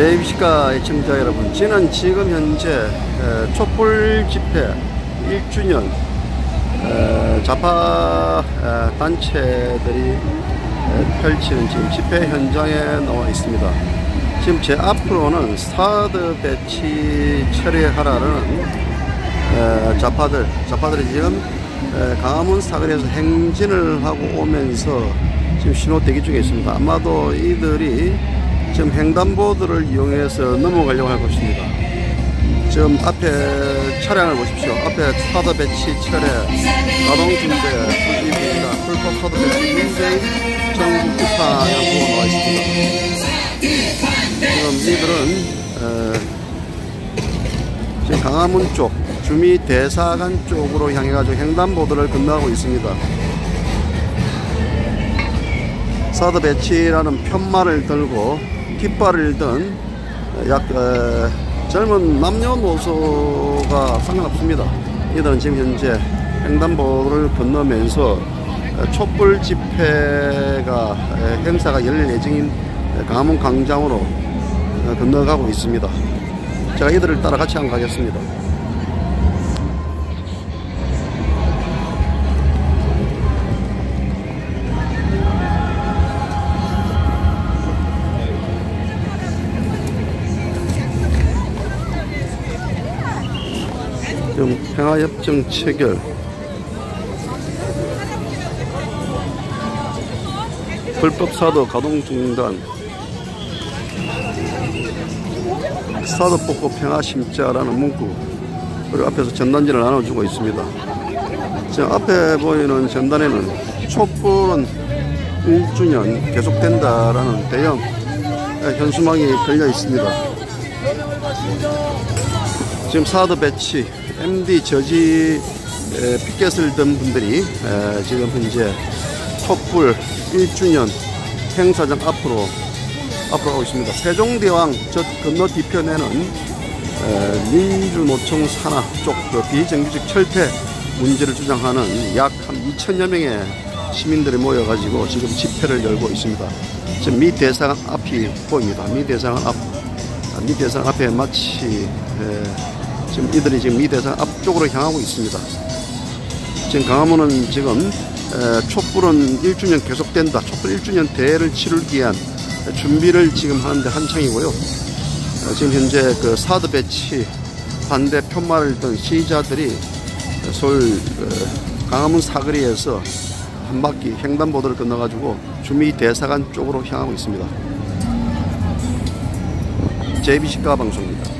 JBC가 애청자 여러분, 저는 지금 현재 촛불 집회 1주년 좌파 단체들이 펼치는 지금 집회 현장에 나와 있습니다. 지금 제 앞으로는 사드 배치 처리하라는 좌파들, 좌파들이 지금 강화문 사거리에서 행진을 하고 오면서 지금 신호 대기 중에 있습니다. 아마도 이들이 지금 횡단보도를 이용해서 넘어가려고 할 것입니다. 지금 앞에 차량을 보십시오. 앞에 사드 배치 차례 가동 준비 후지입니다. 풀법 사드 배치 정부 규탄하고 나와 있습니다. 지금 이들은 에, 지금 강화문 쪽 주미 대사관 쪽으로 향해 가지고 횡단보도를 건너가고 있습니다. 사드 배치라는 편말을 들고 깃발을 든약 젊은 남녀노소가 상관없습니다. 이들은 지금 현재 횡단보도를 건너면서 촛불 집회가 행사가 열릴 예정인 강화문 광장으로 건너가고 있습니다. 제가 이들을 따라 같이 한번 가겠습니다. 지금 평화협정 체결 불법 사도 가동 중단 사도 뽑고 평화 심자라는 문구 그리고 앞에서 전단지를 나눠주고 있습니다. 지금 앞에 보이는 전단에는 촛불은 1주년 계속된다라는 대형 현수막이 걸려 있습니다. 지금 사드 배치 MD 저지 피켓을 든 분들이 지금 현재 촛불 1주년 행사장 앞으로 앞으로 가고 있습니다. 세종대왕 저 건너 뒤편에는 민주노총 산하 쪽 그 비정규직 철폐 문제를 주장하는 약 한 2천여 명의 시민들이 모여가지고 지금 집회를 열고 있습니다. 지금 미 대사관 앞이 보입니다. 미 대사관 앞, 아, 미 대사관 앞에 마치 지금 이들이 지금 미 대사관 앞쪽으로 향하고 있습니다. 지금 강화문은 지금 촛불은 1주년 계속된다. 촛불 1주년 대회를 치르기 위한 준비를 지금 하는데 한창이고요. 지금 현재 그 사드 배치 반대 편말을 든 시위자들이 서울 강화문 사거리에서 한 바퀴 횡단보도를 건너가지고 주미 대사관 쪽으로 향하고 있습니다. JBC가 방송입니다.